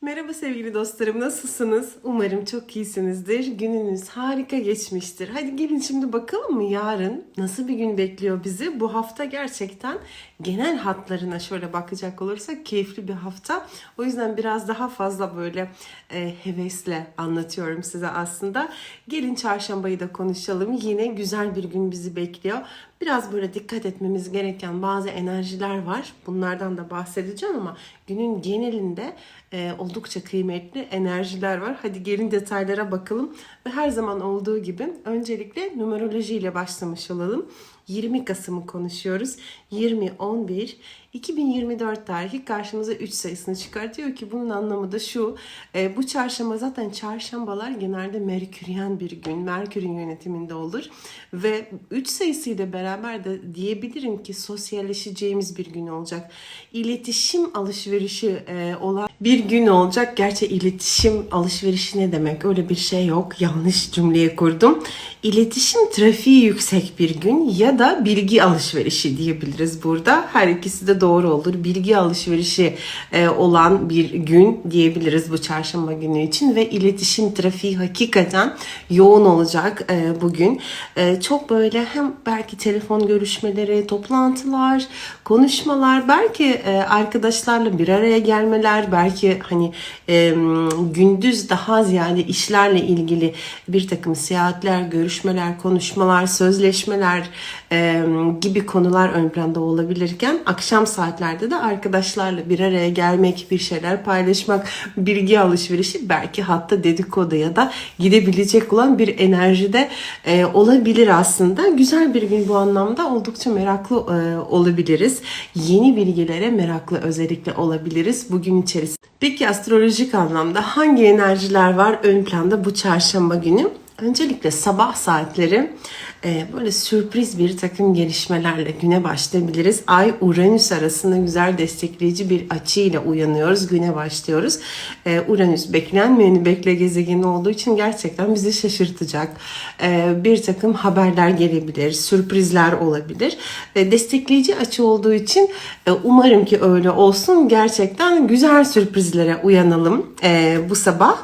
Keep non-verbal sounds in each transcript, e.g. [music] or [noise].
Merhaba sevgili dostlarım, nasılsınız? Umarım çok iyisinizdir. Gününüz harika geçmiştir. Hadi gelin şimdi bakalım mı yarın nasıl bir gün bekliyor bizi? Bu hafta gerçekten genel hatlarına şöyle bakacak olursak keyifli bir hafta. O yüzden biraz daha fazla böyle e, hevesle anlatıyorum size aslında. Gelin çarşambayı da konuşalım. Yine güzel bir gün bizi bekliyor. Biraz böyle dikkat etmemiz gereken bazı enerjiler var. Bunlardan da bahsedeceğim ama günün genelinde e, oldukça kıymetli enerjiler var. Hadi gelin detaylara bakalım. Ve her zaman olduğu gibi öncelikle numeroloji ile başlamış olalım. 20 Kasım'ı konuşuyoruz. 20-11 2024 tarihi karşımıza 3 sayısını çıkartıyor ki bunun anlamı da şu. e, bu çarşamba zaten çarşambalar genelde Merküryen bir gün. Merkür'ün yönetiminde olur. Ve 3 sayısıyla beraber de diyebilirim ki sosyalleşeceğimiz bir gün olacak. İletişim alışverişi e, olan bir gün olacak. Gerçi iletişim alışverişi ne demek? Öyle bir şey yok. Yanlış cümleyi kurdum. İletişim trafiği yüksek bir gün ya da bilgi alışverişi diyebiliriz burada. Her ikisi de doğru olur. Bilgi alışverişi e, olan bir gün diyebiliriz bu çarşamba günü için ve iletişim trafiği hakikaten yoğun olacak e, bugün. E, çok böyle hem belki telefon görüşmeleri, toplantılar, konuşmalar, belki arkadaşlarla bir araya gelmeler, belki hani gündüz daha ziyade işlerle ilgili bir takım seyahatler, görüşmeler, konuşmalar, sözleşmeler e, gibi konular ön planda olabilirken akşam saatlerde de arkadaşlarla bir araya gelmek, bir şeyler paylaşmak, bilgi alışverişi belki hatta dedikoduya da gidebilecek olan bir enerjide e, olabilir aslında. Güzel bir gün bu anlamda oldukça meraklı e, olabiliriz. Yeni bilgilere meraklı özellikle olabiliriz bugün içerisinde. Peki astrolojik anlamda hangi enerjiler var ön planda bu çarşamba günü? Öncelikle sabah saatleri böyle sürpriz bir takım gelişmelerle güne başlayabiliriz. Ay Uranüs arasında güzel destekleyici bir açıyla uyanıyoruz. Güne başlıyoruz. E, Uranüs beklenmeyeni bekle gezegeni olduğu için gerçekten bizi şaşırtacak. E, bir takım haberler gelebilir, sürprizler olabilir. Destekleyici açı olduğu için e, umarım ki öyle olsun. Gerçekten güzel sürprizlere uyanalım bu sabah.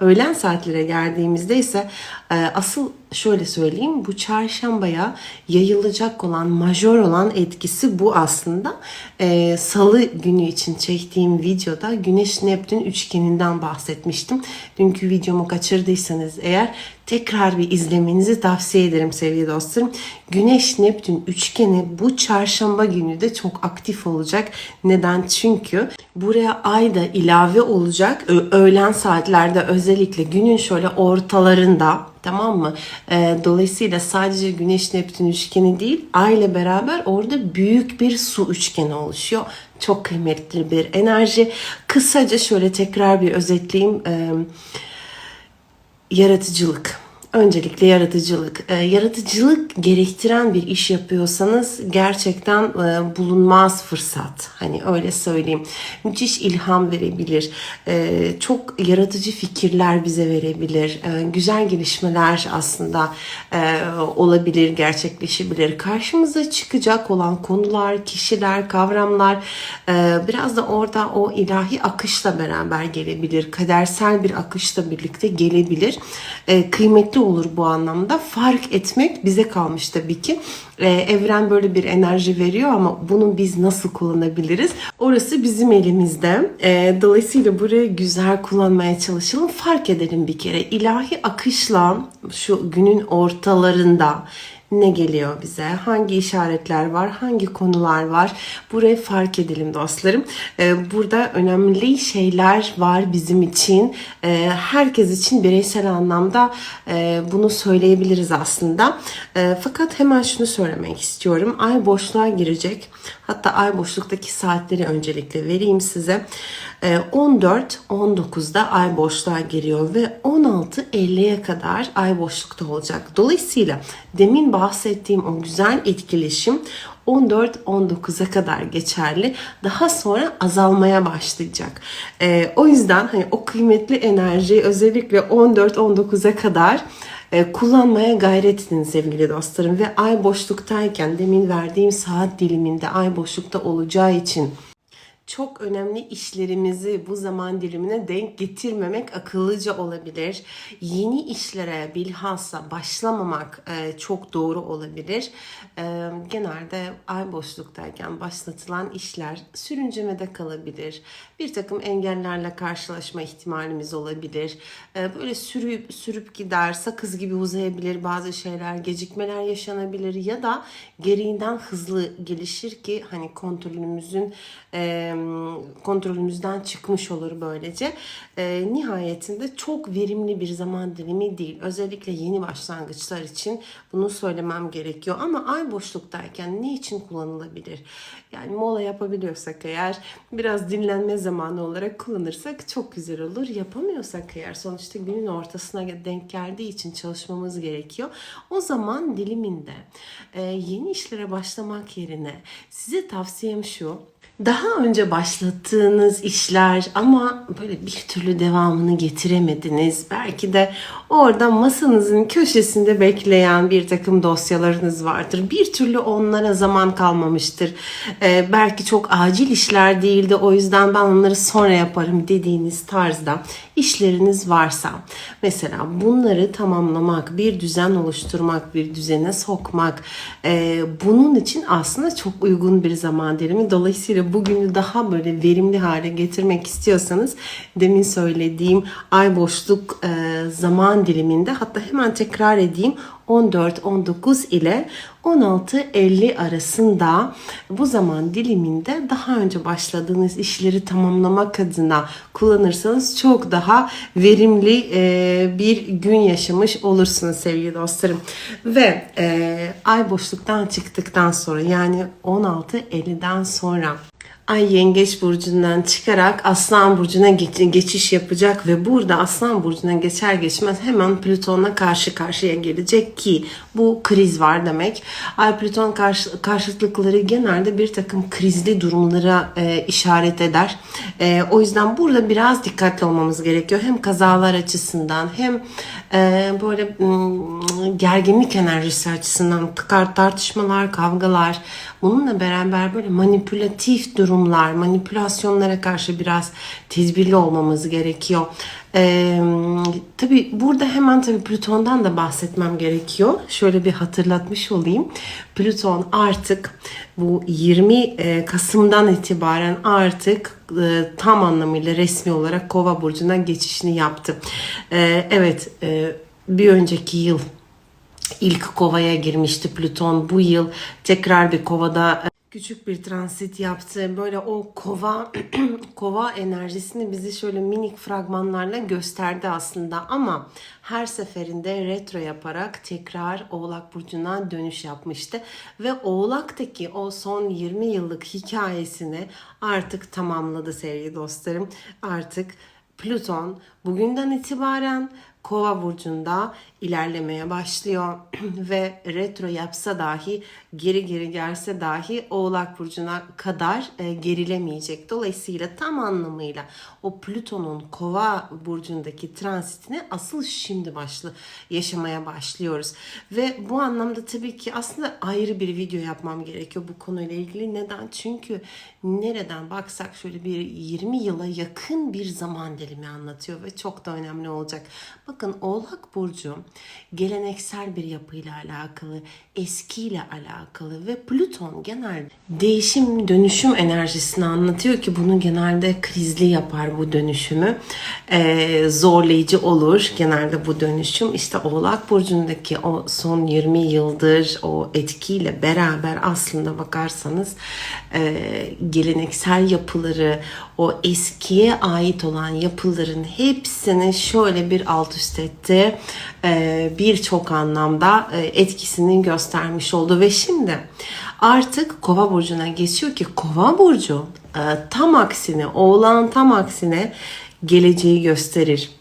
Öğlen saatlere geldiğimizde ise e, asıl şöyle söyleyeyim bu çarşambaya yayılacak olan majör olan etkisi bu aslında. E, Salı günü için çektiğim videoda Güneş Neptün üçgeninden bahsetmiştim. Dünkü videomu kaçırdıysanız eğer tekrar bir izlemenizi tavsiye ederim sevgili dostlarım. Güneş Neptün üçgeni bu çarşamba günü de çok aktif olacak. Neden? Çünkü buraya ay da ilave olacak. Öğlen saatlerde özellikle günün şöyle ortalarında Tamam mı? Ee, dolayısıyla sadece Güneş Neptün üçgeni değil, Ay ile beraber orada büyük bir su üçgeni oluşuyor. Çok kıymetli bir enerji. Kısaca şöyle tekrar bir özetleyeyim. Ee, yaratıcılık. Öncelikle yaratıcılık. Ee, yaratıcılık gerektiren bir iş yapıyorsanız gerçekten e, bulunmaz fırsat. Hani öyle söyleyeyim. Müthiş ilham verebilir. Ee, çok yaratıcı fikirler bize verebilir. Ee, güzel gelişmeler aslında e, olabilir, gerçekleşebilir. Karşımıza çıkacak olan konular, kişiler, kavramlar e, biraz da orada o ilahi akışla beraber gelebilir. Kadersel bir akışla birlikte gelebilir. E, kıymetli olur bu anlamda. Fark etmek bize kalmış tabii ki. Ee, evren böyle bir enerji veriyor ama bunu biz nasıl kullanabiliriz? Orası bizim elimizde. Ee, dolayısıyla burayı güzel kullanmaya çalışalım. Fark edelim bir kere. İlahi akışla şu günün ortalarında ne geliyor bize? Hangi işaretler var? Hangi konular var? Burayı fark edelim dostlarım. Ee, burada önemli şeyler var bizim için. Ee, herkes için bireysel anlamda e, bunu söyleyebiliriz aslında. Ee, fakat hemen şunu söylemek istiyorum. Ay boşluğa girecek. Hatta ay boşluktaki saatleri öncelikle vereyim size. 14-19'da ay boşluğa giriyor ve 16.50'ye kadar ay boşlukta olacak. Dolayısıyla demin bahsettiğim o güzel etkileşim 14-19'a kadar geçerli. Daha sonra azalmaya başlayacak. Ee, o yüzden hani o kıymetli enerjiyi özellikle 14-19'a kadar e, kullanmaya gayret edin sevgili dostlarım. Ve ay boşluktayken demin verdiğim saat diliminde ay boşlukta olacağı için çok önemli işlerimizi bu zaman dilimine denk getirmemek akıllıca olabilir. Yeni işlere bilhassa başlamamak e, çok doğru olabilir. E, genelde ay boşluktayken başlatılan işler sürüncemede kalabilir. Bir takım engellerle karşılaşma ihtimalimiz olabilir. E, böyle sürüp sürüp gider, sakız gibi uzayabilir bazı şeyler, gecikmeler yaşanabilir ya da gereğinden hızlı gelişir ki hani kontrolümüzün e, kontrolümüzden çıkmış olur böylece. E, nihayetinde çok verimli bir zaman dilimi değil. Özellikle yeni başlangıçlar için bunu söylemem gerekiyor. Ama ay boşluktayken ne için kullanılabilir? Yani mola yapabiliyorsak eğer biraz dinlenme zamanı olarak kullanırsak çok güzel olur. Yapamıyorsak eğer sonuçta günün ortasına denk geldiği için çalışmamız gerekiyor. O zaman diliminde e, yeni işlere başlamak yerine size tavsiyem şu. Daha önce başlattığınız işler ama böyle bir türlü devamını getiremediniz. Belki de orada masanızın köşesinde bekleyen bir takım dosyalarınız vardır. Bir türlü onlara zaman kalmamıştır. Ee, belki çok acil işler değildi o yüzden ben onları sonra yaparım dediğiniz tarzda işleriniz varsa mesela bunları tamamlamak, bir düzen oluşturmak, bir düzene sokmak e, bunun için aslında çok uygun bir zaman dilimi. Dolayısıyla bugünü daha böyle verimli hale getirmek istiyorsanız demin söylediğim ay boşluk e, zaman diliminde hatta hemen tekrar edeyim 14-19 ile 16-50 arasında bu zaman diliminde daha önce başladığınız işleri tamamlamak adına kullanırsanız çok daha verimli e, bir gün yaşamış olursunuz sevgili dostlarım. Ve e, ay boşluktan çıktıktan sonra yani 16-50'den sonra Ay Yengeç burcundan çıkarak Aslan burcuna geç- geçiş yapacak ve burada Aslan burcuna geçer geçmez hemen Plüton'la karşı karşıya gelecek ki bu kriz var demek. Ay Plüton karşı, karşıtlıkları genelde bir takım krizli durumlara e, işaret eder. E, o yüzden burada biraz dikkatli olmamız gerekiyor. Hem kazalar açısından hem e, böyle mm, gerginlik enerjisi açısından tar- tartışmalar, kavgalar bununla beraber böyle manipülatif durumlar, manipülasyonlara karşı biraz tedbirli olmamız gerekiyor. Ee, tabii burada hemen tabii Plüton'dan da bahsetmem gerekiyor. Şöyle bir hatırlatmış olayım. Plüton artık bu 20 e, Kasım'dan itibaren artık e, tam anlamıyla resmi olarak Kova burcuna geçişini yaptı. E, evet, e, bir önceki yıl ilk kovaya girmişti Plüton. Bu yıl tekrar bir kovada küçük bir transit yaptı. Böyle o kova [clears throat] kova enerjisini bizi şöyle minik fragmanlarla gösterdi aslında ama her seferinde retro yaparak tekrar Oğlak burcuna dönüş yapmıştı ve Oğlak'taki o son 20 yıllık hikayesini artık tamamladı sevgili dostlarım. Artık Plüton bugünden itibaren Kova burcunda ilerlemeye başlıyor [clears throat] ve retro yapsa dahi geri geri gelse dahi Oğlak burcuna kadar e, gerilemeyecek. Dolayısıyla tam anlamıyla o Plüton'un Kova burcundaki transitini asıl şimdi başlı yaşamaya başlıyoruz. Ve bu anlamda tabii ki aslında ayrı bir video yapmam gerekiyor bu konuyla ilgili. Neden? Çünkü nereden baksak şöyle bir 20 yıla yakın bir zaman dilimi anlatıyor ve çok da önemli olacak. Bakın Oğlak Burcu geleneksel bir yapıyla alakalı, eskiyle alakalı ve Plüton genel değişim, dönüşüm enerjisini anlatıyor ki bunu genelde krizli yapar bu dönüşümü. Ee, zorlayıcı olur genelde bu dönüşüm. İşte Oğlak Burcu'ndaki o son 20 yıldır o etkiyle beraber aslında bakarsanız e, geleneksel yapıları, o eskiye ait olan yapıların hepsini şöyle bir alt üst etti. E, Birçok anlamda e, etkisini göstermiş oldu. Ve şimdi artık Kova burcuna geçiyor ki Kova burcu tam aksine, Oğlan tam aksine geleceği gösterir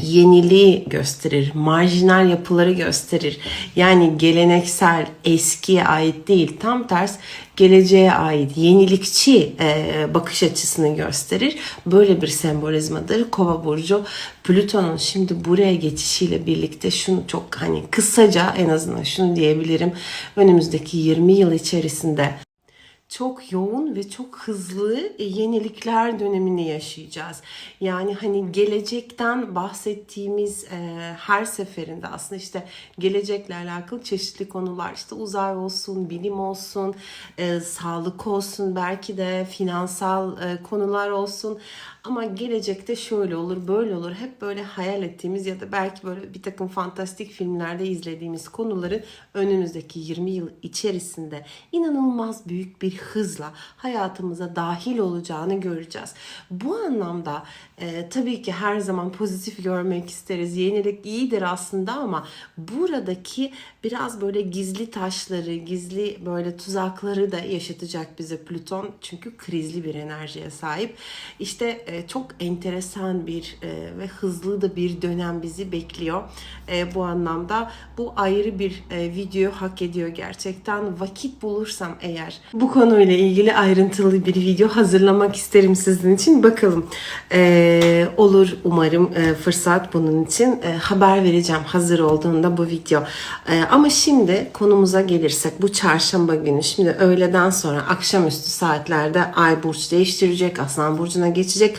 yeniliği gösterir, marjinal yapıları gösterir. Yani geleneksel, eskiye ait değil, tam ters geleceğe ait yenilikçi e, bakış açısını gösterir. Böyle bir sembolizmadır. Kova burcu Plüton'un şimdi buraya geçişiyle birlikte şunu çok hani kısaca en azından şunu diyebilirim. Önümüzdeki 20 yıl içerisinde çok yoğun ve çok hızlı e, yenilikler dönemini yaşayacağız. Yani hani gelecekten bahsettiğimiz e, her seferinde aslında işte gelecekle alakalı çeşitli konular işte uzay olsun, bilim olsun, e, sağlık olsun, belki de finansal e, konular olsun. Ama gelecekte şöyle olur, böyle olur. Hep böyle hayal ettiğimiz ya da belki böyle bir takım fantastik filmlerde izlediğimiz konuların önümüzdeki 20 yıl içerisinde inanılmaz büyük bir hızla hayatımıza dahil olacağını göreceğiz. Bu anlamda e, tabii ki her zaman pozitif görmek isteriz. Yenilik iyidir aslında ama buradaki biraz böyle gizli taşları, gizli böyle tuzakları da yaşatacak bize Plüton. Çünkü krizli bir enerjiye sahip. İşte e, çok enteresan bir e, ve hızlı da bir dönem bizi bekliyor. E, bu anlamda bu ayrı bir video hak ediyor gerçekten. Vakit bulursam eğer bu konuyla ilgili ayrıntılı bir video hazırlamak isterim sizin için. Bakalım olur umarım fırsat bunun için haber vereceğim hazır olduğunda bu video. Ama şimdi konumuza gelirsek bu çarşamba günü şimdi öğleden sonra akşamüstü saatlerde ay burç değiştirecek. Aslan burcuna geçecek.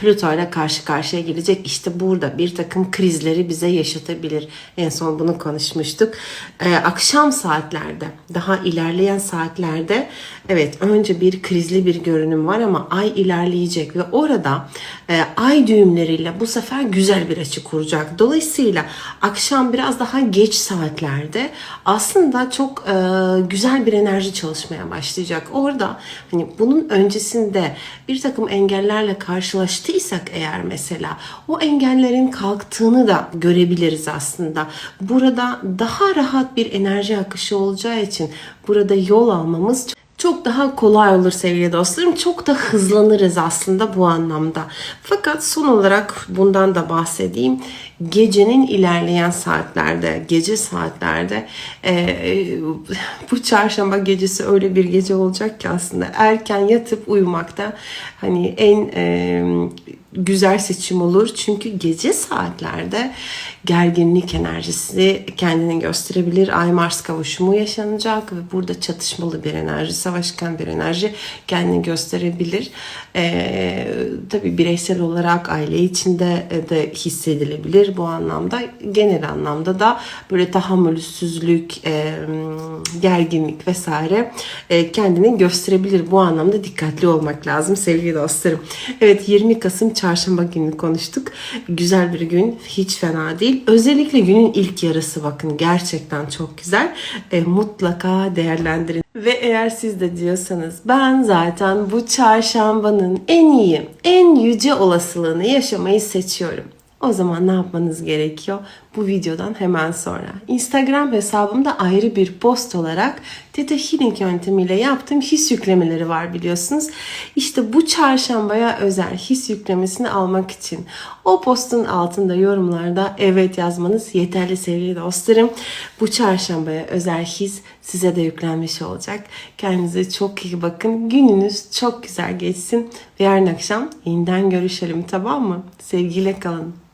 Plüto ile karşı karşıya gelecek. İşte burada bir takım krizleri bize yaşatabilir. En son bunu konuşmuştuk. Ee, akşam saatlerde, daha ilerleyen saatlerde evet önce bir krizli bir görünüm var ama ay ilerleyecek ve orada e, ay düğümleriyle bu sefer güzel bir açı kuracak. Dolayısıyla akşam biraz daha geç saatlerde aslında çok e, güzel bir enerji çalışmaya başlayacak. Orada hani bunun öncesinde bir takım engellerle karşılaştıysak eğer mesela o engellerin kalktığını da görebiliriz aslında. Burada daha rahat bir enerji akışı olacağı için burada yol almamız çok daha kolay olur sevgili dostlarım. Çok da hızlanırız aslında bu anlamda. Fakat son olarak bundan da bahsedeyim. Gecenin ilerleyen saatlerde, gece saatlerde e, bu çarşamba gecesi öyle bir gece olacak ki aslında erken yatıp uyumakta hani en e, güzel seçim olur. Çünkü gece saatlerde gerginlik enerjisi kendini gösterebilir. Ay Mars kavuşumu yaşanacak ve burada çatışmalı bir enerji, savaşkan bir enerji kendini gösterebilir. Ee, tabii bireysel olarak aile içinde de hissedilebilir bu anlamda. Genel anlamda da böyle tahammülsüzlük, e, gerginlik vesaire e, kendini gösterebilir. Bu anlamda dikkatli olmak lazım sevgili dostlarım. Evet 20 Kasım çarşamba günü konuştuk. Güzel bir gün. Hiç fena değil. Özellikle günün ilk yarısı bakın gerçekten çok güzel. E, mutlaka değerlendirin. Ve eğer siz de diyorsanız ben zaten bu çarşambanın en iyi, en yüce olasılığını yaşamayı seçiyorum. O zaman ne yapmanız gerekiyor? Bu videodan hemen sonra. Instagram hesabımda ayrı bir post olarak Theta Healing yöntemiyle yaptığım his yüklemeleri var biliyorsunuz. İşte bu çarşambaya özel his yüklemesini almak için o postun altında yorumlarda evet yazmanız yeterli sevgili dostlarım. Bu çarşambaya özel his size de yüklenmiş olacak. Kendinize çok iyi bakın. Gününüz çok güzel geçsin. Ve yarın akşam yeniden görüşelim tamam mı? Sevgiyle kalın.